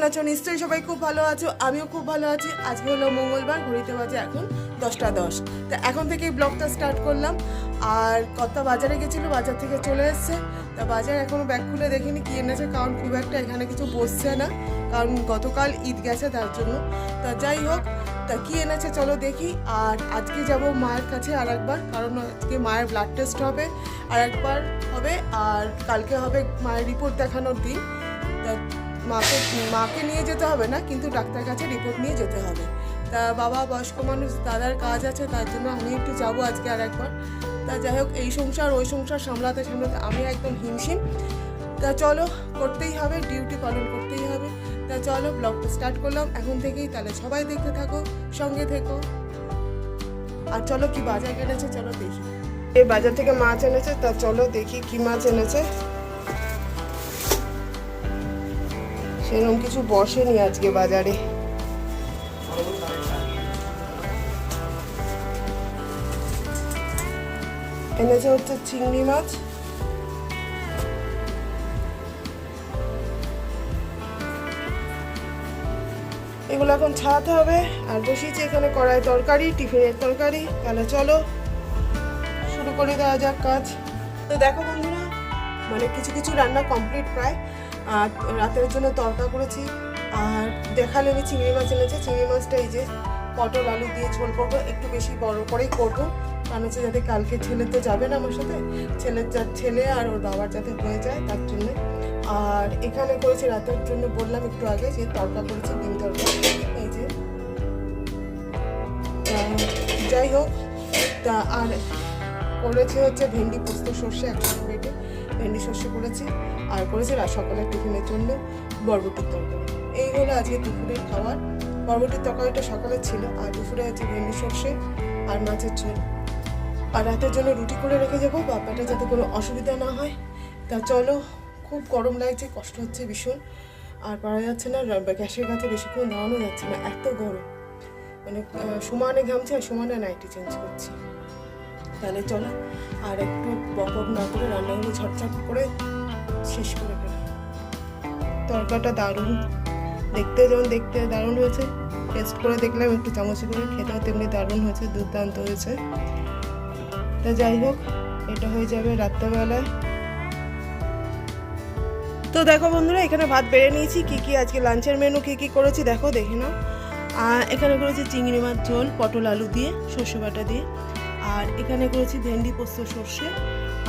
কেমন আছো? নিশ্চয়ই সবাই খুব ভালো আছো, আমিও খুব ভালো আছি। আজকে হলো মঙ্গলবার, ঘড়িতে বাজে এখন দশটা দশ। তা এখন থেকেই ব্লগটা স্টার্ট করলাম। আর কত বাজারে গেছিল, বাজার থেকে চলে এসছে। তা বাজার এখনও ব্যাগ খুলে দেখিনি, কি এনেছে কারণ খুব একটা এখানে কিছু বসছে না, কারণ গতকাল ঈদ গেছে তার জন্য। তা যাই হোক, তা কী এনেছে চলো দেখি। আর আজকে যাব মায়ের কাছে আর একবার কারণ আজকে মায়ের ব্লাড টেস্ট হবে আর একবার হবে, আর কালকে হবে মায়ের রিপোর্ট দেখানোর দিন। তা মাকে মাকে নিয়ে যেতে হবে না, কিন্তু ডাক্তার কাছে রিপোর্ট নিয়ে যেতে হবে। তা বাবা বয়স্ক মানুষ, দাদার কাজ আছে, তার জন্য আমি একটু যাব আজকে আর একবার তা যাই হোক, এই সংসার, ওই সংসার সামলাতে সামলাতে আমি একদম হিমশিম। তা চলো, করতেই হবে ডিউটি পালন করতেই হবে। তা চলো ব্লগটা স্টার্ট করলাম, এখন থেকেই তাহলে সবাই দেখতে থাকো, সঙ্গে থেকো। আর চলো কি বাজার কেটেছে, চলো দেখি। এই বাজার থেকে মাছ এনেছে, তা চলো দেখি কি মাছ এনেছে। সেরকম কিছু বসেনি আজকে বাজারে। এনেছে হচ্ছে চিংড়ি মাছ। এগুলো এখন ছাড়াতে হবে। আর বসিয়েছি এখানে কড়াই তরকারি, টিফিনের তরকারি। তাহলে চলো, শুরু করে দেওয়া যাক কাজ। তো দেখো বন্ধুরা মানে কিছু কিছু রান্না কমপ্লিট প্রায়। আর রাতের জন্য তরকা করেছি। আর দেখালে আমি চিংড়ি মাছ এনেছে। চিংড়ি মাছটা এই যে পটল আলু দিয়ে ঝোল করব। একটু বেশি বড় করেই করব। কারণ হচ্ছে যাতে কালকে ছেলে তো যাবে না আমার সাথে। ছেলের যা, ছেলে আর ওর বাবার যাতে হয়ে যায় তার জন্য। আর এখানে করেছি রাতের জন্য বললাম একটু আগে যে তরকা করেছি ডিম তরকা। এই যে। যাই হোক, তা আর করেছি হচ্ছে ভেন্ডি পোস্ত সর্ষে প্লেটে ভেন্ডি সর্ষে করেছি। আর করেছি সকালের টিফিনের জন্য বরবটির তরকারি। এই হলো আজকে দুপুরের খাবার। বরবটির তরকারিটা সকালে ছিল, আর দুপুরে আছে ভেন্ডি সর্ষে আর মাছের ঝোল। আর রাতের জন্য রুটি করে রেখে যাব বাপাটা যাতে কোনো অসুবিধা না হয়। তা চলো, খুব গরম লাগছে, কষ্ট হচ্ছে ভীষণ। আর পারা যাচ্ছে না গ্যাসের কাছে বেশিক্ষণ দাঁড়ানো যাচ্ছে না, এত গরম। মানে সমানে ঘামছে আর সমানে নাইটি চেঞ্জ করছি। তাহলে চলো, আর একটু বক না করে রান্নাগুলো ঝটঝট করে শেষ করে ফেলি। তরকাটা দারুণ। দেখতে যেমন দেখতে দারুণ হয়েছে। টেস্ট করে দেখলাম, একটু চামচে করে খেতেও তেমনি দারুণ হয়েছে, দুর্দান্ত হয়েছে। তা যাই হোক, এটা হয়ে যাবে রাত্রেবেলায়। তো দেখো বন্ধুরা, এখানে ভাত বেড়ে নিয়েছি। কি কি আজকে লাঞ্চের মেনু কি কি করেছি দেখো, দেখে নাও। এখানে করেছি চিংড়ি মাছ ঝোল, পটল আলু দিয়ে, সর্ষে বাটা দিয়ে। আর এখানে করেছি ভেন্ডি পোস্ত সর্ষে।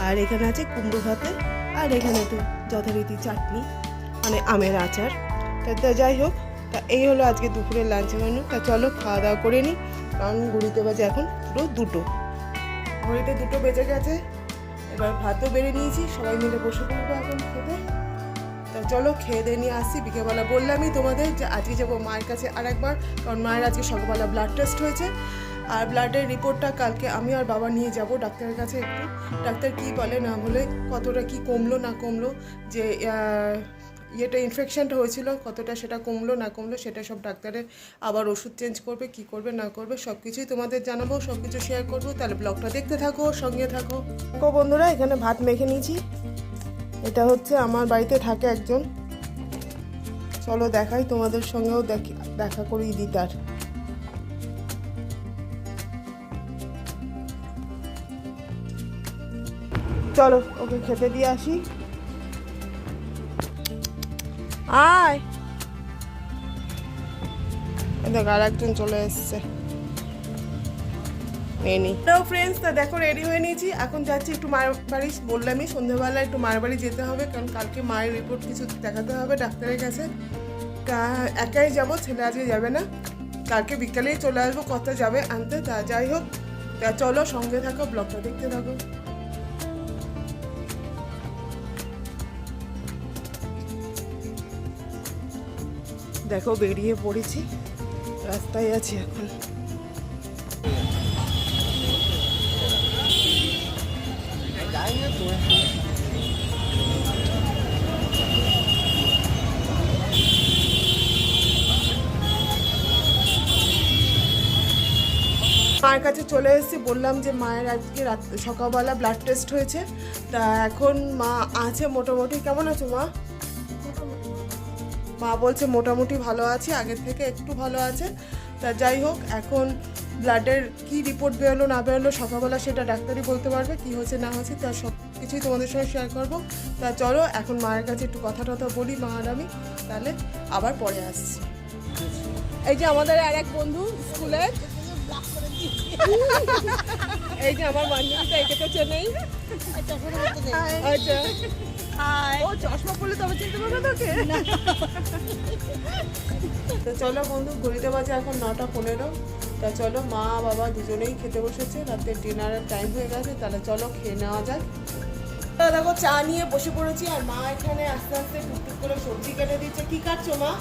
আর এখানে আছে কুমড়ো ভাতে। আর এখানে তো যথারীতি চাটনি মানে আমের আচার। তা যাই হোক, তা এই হলো আজকে দুপুরের লাঞ্চ মেনু তা চলো খাওয়া দাওয়া করে নিই কারণ ঘুরিতে বাজে এখন পুরো দুটো। ঘড়িতে দুটো বেজে গেছে। এবার ভাতও বেড়ে নিয়েছি। সবাই মিলে বসে পড়ব এখন খেতে। তা চলো খেয়ে দিয়ে নিয়ে আসছি। বিকেলবেলা বললামই তোমাদের যে আজকে যাব মায়ের কাছে আর একবার কারণ মায়ের আজকে সকালবেলা ব্লাড টেস্ট হয়েছে। আর ব্লাডের রিপোর্টটা কালকে আমি আর বাবা নিয়ে যাব। ডাক্তারের কাছে একটু। ডাক্তার কি বলে না বলে, কতটা কি কমলো না কমলো, যে ইয়েটা ইনফেকশনটা হয়েছিল, কতটা সেটা কমলো না কমলো, সেটা সব ডাক্তারের আবার ওষুধ চেঞ্জ করবে, কি করবে না করবে, সব কিছুই তোমাদের জানাব, সব কিছু শেয়ার করব। তাহলে ব্লগটা দেখতে থাকো, সঙ্গে থাকো। তো বন্ধুরা, এখানে ভাত মেখে নিয়েছি। এটা হচ্ছে আমার বাড়িতে থাকে একজন। চলো দেখাই, তোমাদের সঙ্গেও দেখি, দেখা করিয়ে দিই তার। চলো, ওকে খেতে দিয়ে আসি। আয়। দেখ, আর একজন চলে এসছে। মেনি তো ফ্রেন্ডস তা দেখো রেডি হয়ে নিয়েছি। এখন যাচ্ছি একটু মায়ের বাড়ি। বললামই সন্ধ্যাবেলা একটু মায়ের বাড়ি যেতে হবে, কারণ কালকে মায়ের রিপোর্ট কিছু দেখাতে হবে ডাক্তারের কাছে। একাই যাব, ছেলে আজকে যাবে না। কালকে বিকালেই চলে আসব, কত যাবে আনতে, তা যাই হোক। তা চলো সঙ্গে থাকো ব্লগটা দেখতে থাকো। দেখো বেরিয়ে পড়েছি। রাস্তায় আছি এখন। মায়ের কাছে চলে এসেছি, বললাম যে মায়ের আজকে রাত সকালবেলা ব্লাড টেস্ট হয়েছে। তা এখন মা আছে মোটামুটি। কেমন আছো মা? মা বলছে মোটামুটি ভালো আছে, আগের থেকে একটু ভালো আছে। তা যাই হোক, এখন ব্লাডের কি রিপোর্ট বেরোলো না বেরোলো সকালবেলা সেটা ডাক্তারই বলতে পারবে, কি হয়েছে না হয়েছে তা সব কিছুই তোমাদের সঙ্গে শেয়ার করব। তা চলো, এখন মায়ের কাছে একটু কথা টথা বলি, মা আর আমি। তাহলে আবার পরে আসছি। এই যে আমাদের আর এক বন্ধু স্কুলের এই যে আমার বান্ধবীটা, একে তো চেনেই আচ্ছা। ও চশমা পরলে তবে চিনতে পারবে তোকে। তো চলো বন্ধু, ঘড়িতে বাজে এখন নটা পনেরো। তা চলো, মা, বাবা দুজনেই খেতে বসেছে। রাতের ডিনারের টাইম হয়ে গেছে, তাহলে চলো খেয়ে নেওয়া তা দেখো, চা নিয়ে বসে পড়েছি, আর মা এখানে আস্তে আস্তে টুকটুক করে সবজি কেটে দিচ্ছে। কি কাটছো মা?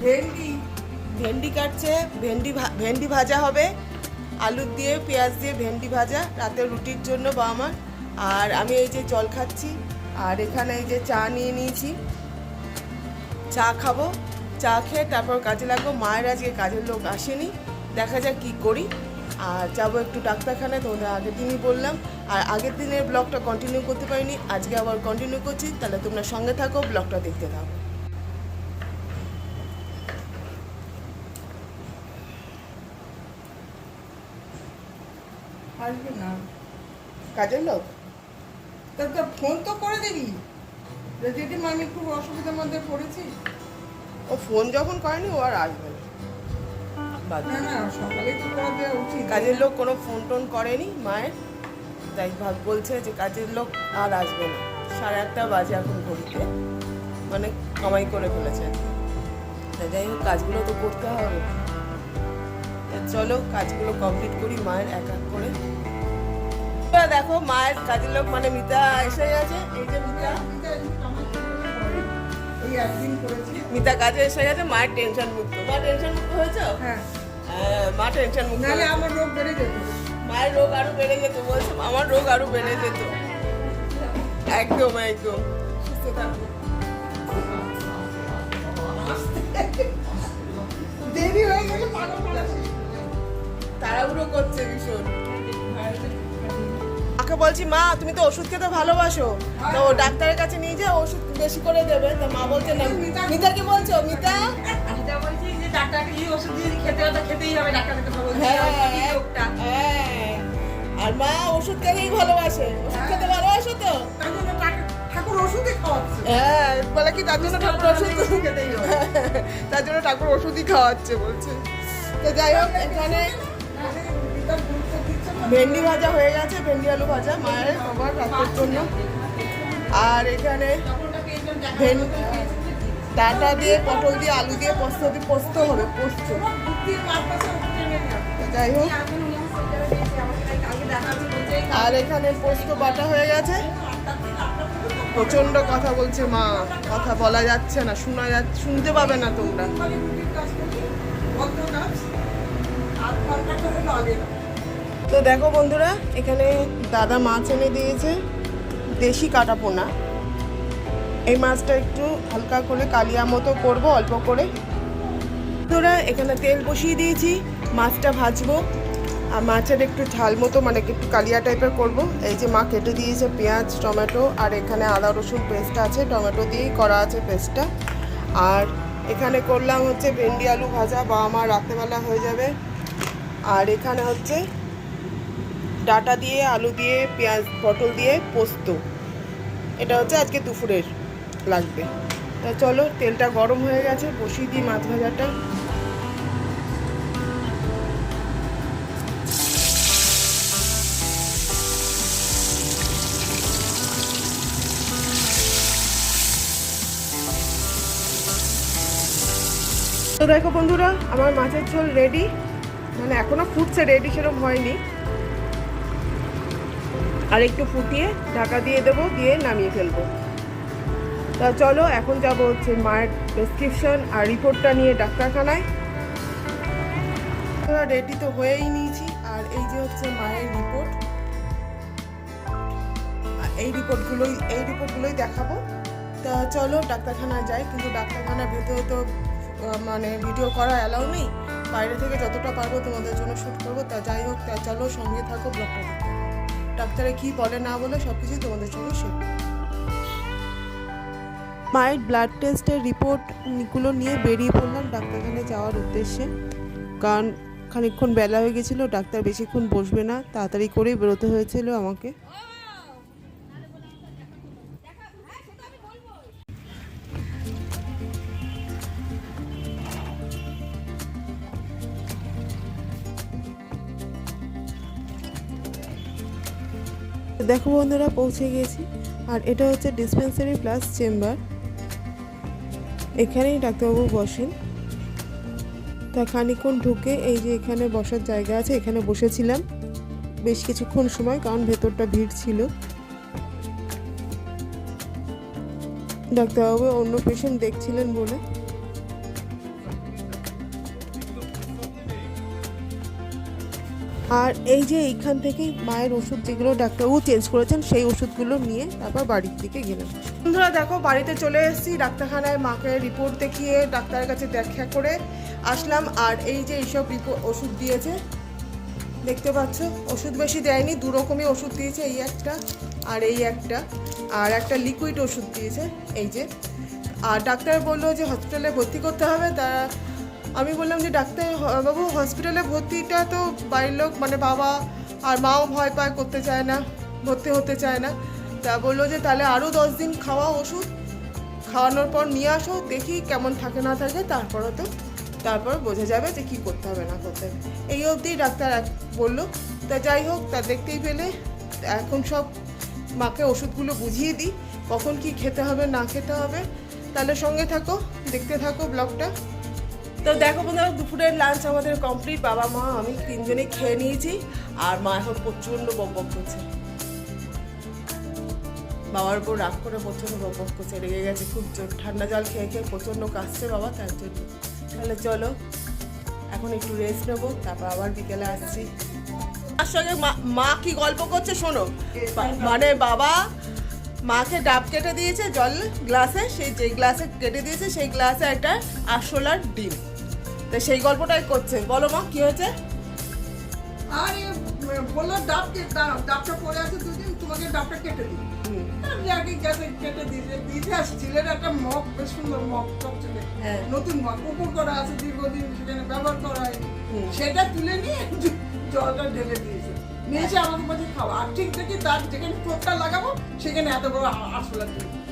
ভেন্ডি। ভেন্ডি কাটছে, ভেন্ডি ভেন্ডি ভাজা হবে। আলু দিয়ে, পেঁয়াজ দিয়ে ভেন্ডি ভাজা রাতের রুটির জন্য বা আমার আর আমি এই যে জল খাচ্ছি, আর এখানে এই যে চা নিয়ে নিয়েছি। চা খাব, চা খেয়ে তারপর কাজে লাগবো। মায়ের আজকে কাজের লোক আসেনি, দেখা যাক কি করি। আর যাব একটু ডাক্তারখানায় তোমাদের আগের দিনই বললাম। আর আগের দিনের ব্লগটা কন্টিনিউ করতে পারিনি, আজকে আবার কন্টিনিউ করছি। তাহলে তোমরা সঙ্গে থাকো, ব্লগটা দেখতে থাকো আসবে না কাজের লোক? তা ফোন তো করে দিবি। যে দিদিমা আমি খুব অসুবিধার মধ্যে পড়েছি। ও ফোন যখন করেনি ও আর আসবে না। বাদ না না সকালে তো করে দেওয়া উচিত। কাজের লোক কোনো ফোন টোন করেনি মায়ের? তাই ভাব বলছে যে কাজের লোক আর আসবে না। সাড়ে আটটা বাজে এখন ঘড়িতে। মানে কামাই করে ফেলেছে। আর কি। তা যাই হোক কাজগুলো তো করতে হবে। চলো কাজগুলো কমপ্লিট করি মায়ের এক এক করে। এবার দেখো মায়ের কাজের লোক মানে মিতা এসে গেছে এই যে মিতা মিতা কাজে এসে গেছে মায়ের টেনশন মুক্ত। মা টেনশন মুক্ত হয়েছে? হ্যাঁ। মা টেনশন মুক্ত নাহলে আমার রোগ বেড়ে যেত। মায়ের রোগ আরও বেড়ে যেত বলছে আমার রোগ আরও বেড়ে যেত। একদম একদম। সুস্থ থাকব। দেরি হয়ে গেলে তাড়াহুড়ো করছে ভীষণ। মাকে বলছি মা তুমি তো ওষুধ খেতে ভালোবাসো। তো ডাক্তারের কাছে নিয়ে যা ওষুধ বেশি করে দেবে। তা মা বলছে না মিতা কি বলছো? মিতা? এটা বলছি যে ডাক্তারকে এই ওষুধ যদি খেতে হয় তো খেতেই হবে ডাক্তারের কথা বলছি। হ্যাঁ হ্যাঁ। আর মা ওষুধ খেতেই ভালোবাসে। ওষুধ খেতে ভালোবাসো তো? ঠাকুর- ঠাকুর ওষুধে খাওয়াচ্ছে। হ্যাঁ বলে কি তার জন্য ঠাকুর ওষুধ? খেতেই হবে। তার জন্য ঠাকুর ওষুধই খাওয়াচ্ছে বলছে। তো যাই হোক এখানে ভেন্ডি ভাজা হয়ে গেছে, ভেন্ডি আলু ভাজা, মায়ের সবার রাতের জন্য। আর এখানে ডাঁটা দিয়ে, পটল দিয়ে, আলু দিয়ে পোস্ত দিয়ে পোস্ত হবে, পোস্ত। যাই হোক। আর এখানে পোস্ত বাটা হয়ে গেছে। প্রচণ্ড কথা বলছে মা। কথা বলা যাচ্ছে না, শোনা যাচ্ছে শুনতে পাবে না তোমরা। তো দেখো বন্ধুরা, এখানে দাদা মাছ এনে দিয়েছে, দেশি কাটা পোনা। এই মাছটা একটু হালকা করে কালিয়া মতো করব, অল্প করে। বন্ধুরা, এখানে তেল বসিয়ে দিয়েছি, মাছটা ভাজবো। আর মাছের একটু ঝাল মতো মানে একটু কালিয়া টাইপের করব। এই যে মা কেটে দিয়েছে পেঁয়াজ, টমেটো, আর এখানে আদা, রসুন পেস্ট আছে। টমেটো দিয়েই করা আছে পেস্টটা আর এখানে করলাম হচ্ছে ভেন্ডি আলু ভাজা বা আমার রাত্রেবেলা হয়ে যাবে। আর এখানে হচ্ছে ডাটা দিয়ে, আলু দিয়ে, পেঁয়াজ, পটল দিয়ে পোস্ত। এটা হচ্ছে আজকে দুপুরের লাগবে। তা চলো, তেলটা গরম হয়ে গেছে, বসিয়ে দিই মাছ ভাজাটা। তো দেখো বন্ধুরা, আমার মাছের ঝোল রেডি মানে এখনও ফুটছে রেডি সেরকম হয়নি। আর একটু ফুটিয়ে ঢাকা দিয়ে দেবো, দিয়ে নামিয়ে ফেলব। তা চলো, এখন যাব হচ্ছে মায়ের প্রেসক্রিপশন আর রিপোর্টটা নিয়ে ডাক্তারখানায়। রেডি তো হয়েই নিয়েছি, আর এই যে হচ্ছে মায়ের রিপোর্ট এই রিপোর্টগুলোই এই রিপোর্টগুলোই দেখাবো। তা চলো, ডাক্তারখানায় যাই, কিন্তু ডাক্তারখানার ভেতরে তো মানে ভিডিও করা অ্যালাউ নেই। বাইরে থেকে যতটা পারব তোমাদের জন্য শ্যুট করব। তা যাই হোক, তা চলো, সঙ্গে থাকো ব্লগটা ডাক্তারে কি বলে না বলে সব কিছুই তোমাদের সঙ্গে শেয়ার মায়ের ব্লাড টেস্টের রিপোর্টগুলো নিয়ে বেরিয়ে পড়লাম ডাক্তারখানে যাওয়ার উদ্দেশ্যে। কারণ খানিকক্ষণ বেলা হয়ে গেছিল, ডাক্তার বেশিক্ষণ বসবে না, তাড়াতাড়ি করেই বেরোতে হয়েছিল আমাকে। দেখো বন্ধুরা, পৌঁছে গেছি আর এটা হচ্ছে ডিসপেন্সারি প্লাস চেম্বার এখানেই ডাক্তারবাবু বসেন। তা খানিকক্ষণ ঢুকে এই যে এখানে বসার জায়গা আছে, এখানে বসেছিলাম। বেশ কিছুক্ষণ সময়, কারণ ভেতরটা ভিড় ছিল। ডাক্তারবাবু অন্য পেশেন্ট দেখছিলেন বলে আর এই যে এইখান থেকেই মায়ের ওষুধ যেগুলো ডাক্তারবাবু চেঞ্জ করেছেন, সেই ওষুধগুলো নিয়ে তারপর বাড়ির দিকে গেলাম বন্ধুরা, দেখো, বাড়িতে চলে এসেছি, ডাক্তারখানায় মাকে রিপোর্ট দেখিয়ে ডাক্তারের কাছে দেখা করে আসলাম। আর এই যে এইসব রিপোর্ট ওষুধ দিয়েছে, দেখতে পাচ্ছ, ওষুধ বেশি দেয়নি দু রকমই ওষুধ দিয়েছে এই একটা আর এই একটা। আর একটা লিকুইড ওষুধ দিয়েছে, এই যে। আর ডাক্তার বলল যে হসপিটালে ভর্তি করতে হবে, তা আমি বললাম যে ডাক্তার বাবু হসপিটালে ভর্তিটা তো বাড়ির লোক মানে বাবা আর মাও ভয় পায়, করতে চায় না, ভর্তি হতে চায় না। তা বলল যে তাহলে আরও দশ দিন খাওয়া ওষুধ, খাওয়ানোর পর নিয়ে আসো, দেখি কেমন থাকে না থাকে তারপরে তো, তারপর বোঝা যাবে যে কি করতে হবে না করতে হবে। এই অবধি ডাক্তার এক- বলল, তা যাই হোক, তা দেখতেই পেলে, এখন সব মাকে ওষুধগুলো বুঝিয়ে দিই, কখন কি খেতে হবে, না খেতে হবে। তাহলে সঙ্গে থাকো, দেখতে থাকো ব্লগটা। তো দেখো বন্ধুরা, দুপুরের লাঞ্চ আমাদের কমপ্লিট বাবা মা, আমি তিনজনেই খেয়ে নিয়েছি, আর মা এখন প্রচণ্ড বক করছে। বাবার উপর রাগ করে প্রচণ্ড বক করছে, রেগে গেছে খুব জোর। ঠান্ডা জল খেয়ে খেয়ে প্রচণ্ড কাশছে বাবা, তার জন্য। তাহলে চলো, এখন একটু রেস্ট নেব, তারপর আবার বিকেলে আসছি। তার সঙ্গে মা- কি গল্প করছে শোনো? মানে বাবা মাকে ডাব কেটে দিয়েছে জল গ্লাসে সেই যে গ্লাসে কেটে দিয়েছে, সেই গ্লাসে একটা আরশোলার ডিম। তো সেই গল্পটাই করছে। বলো মা কি হয়েছে? আর বলল ডাব ডাবটা পড়ে আছে দুদিন তোমাকে ডাবটা কেটে দিই। আগে গেছে কেটে দিয়েছে দিতে আসছিলেন একটা মগ বেশ সুন্দর মগ চকচকে। হ্যাঁ। নতুন মগ কুকুর করা আছে দীর্ঘদিন সেখানে ব্যবহার করা হয়নি। সেটা তুলে নিয়ে জলটা ঢেলে দিয়েছে। নিয়েছে আমাকে বলছে খাও আর ঠিক দেখি তার যেখানে টোপটা লাগাবো সেখানে এত বড় আ- আরশোলা দিল এত বড় ডাব।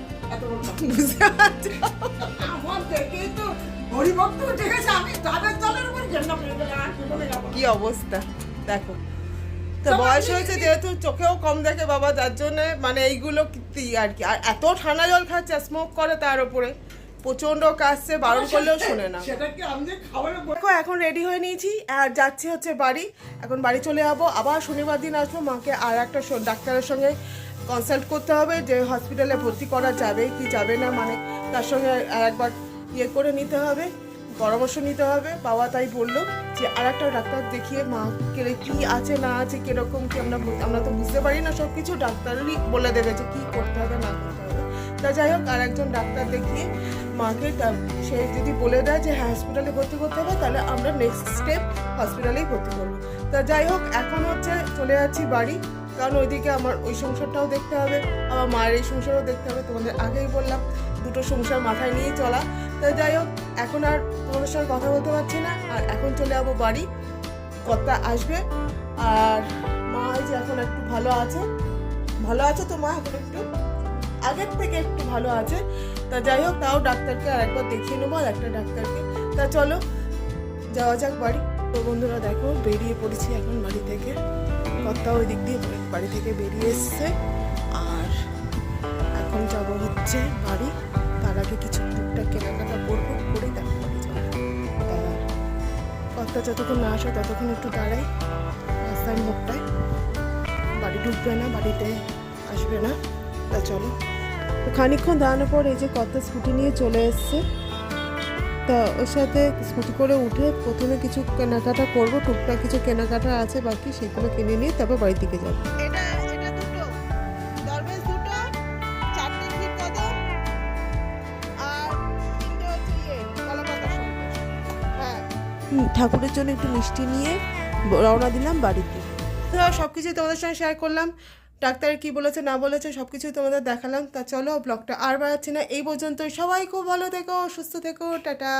বুঝতে পারছ? আমার দেখেই তো হরিভক্ত উঠে গেছে আমি তাদের জলের উপর ঘেন্না পেয়ে গেলাম আর কি বলে যাব কি অবস্থা? দেখো। তো বয়স হয়েছে যেহেতু চোখেও কম দেখে বাবা যার জন্য মানে এইগুলো কি আর কি। আর এত ঠান্ডা জল খাচ্ছে স্মোক করে তার উপরে। প্রচণ্ড কাশছে বারণ করলেও শোনে না। কি দেখো এখন রেডি হয়ে নিয়েছি আর যাচ্ছি হচ্ছে বাড়ি। এখন বাড়ি চলে যাব। আবার শনিবার দিন আসব মাকে আর একটা ডাক্তারের সঙ্গে কনসাল্ট করতে হবে যে হসপিটালে ভর্তি করা যাবে কি যাবে না মানে তার সঙ্গে আর একবার ইয়ে করে নিতে হবে পরামর্শ নিতে হবে। বাবা তাই বলল যে আর একটা ডাক্তার দেখিয়ে মাকে কী আছে না আছে কীরকম কি আমরা আমরা তো বুঝতে পারি না সব কিছু ডাক্তারই বলে দেবে যে কী করতে হবে না করতে হবে। তা যাই হোক আর একজন ডাক্তার দেখিয়ে মাকে সে যদি বলে দেয় যে হ্যাঁ হসপিটালে ভর্তি করতে হবে, তাহলে আমরা নেক্সট স্টেপ হসপিটালেই ভর্তি করব। তা যাই হোক, এখন হচ্ছে চলে যাচ্ছি বাড়ি। কারণ ওইদিকে আমার ওই সংসারটাও দেখতে হবে, আমার মায়ের এই সংসারও দেখতে হবে, তোমাদের আগেই বললাম, দুটো সংসার মাথায় নিয়ে চলা। তা যাই হোক, এখন আর তোমাদের সঙ্গে কথা বলতে পারছি না, আর এখন চলে যাব বাড়ি। কর্তা আসবে, আর মা যে এখন একটু ভালো আছে। ভালো আছে তো মা এখন একটু? আগের থেকে একটু ভালো আছে। তা যাই হোক, তাও ডাক্তারকে আর একবার দেখিয়ে নেব আর একটা ডাক্তারকে। তা চলো, যাওয়া যাক বাড়ি। তো বন্ধুরা দেখো, বেরিয়ে পড়েছি এখন বাড়ি থেকে। কর্তা ওই দিক দিয়ে বাড়ি থেকে বেরিয়ে এসছে। আর এখন যাব হচ্ছে বাড়ি। তার আগে কিছু টুকটাক কেনাকাটা করব, করে তারপর বাড়ি যাব কর্তা যতক্ষণ না আসে ততক্ষণ একটু দাঁড়াই, রাস্তার মুখটায় বাড়ি ঢুকবে না, বাড়িতে আসবে না। তা চলো। তো খানিকক্ষণ দাঁড়ানোর পর এই যে কত স্কুটি নিয়ে চলে এসছে তা ওর সাথে স্কুটি করে উঠে প্রথমে কিছু কেনাকাটা করব টুকটাক কিছু কেনাকাটা আছে বাকি সেগুলো কিনে নিয়ে তারপর বাড়ির দিকে যাব। ইয়ে হ্যাঁ। ঠাকুরের জন্য একটু মিষ্টি নিয়ে রওনা দিলাম বাড়িতে। তো সব কিছুই তোমাদের সঙ্গে শেয়ার করলাম। ডাক্তার কি বলেছে, না বলেছে সব কিছুই তোমাদের দেখালাম। তা চলো ব্লগটা আর বাড়াচ্ছি না। এই পর্যন্ত সবাই খুব ভালো থেকো, সুস্থ থেকো, টাটা।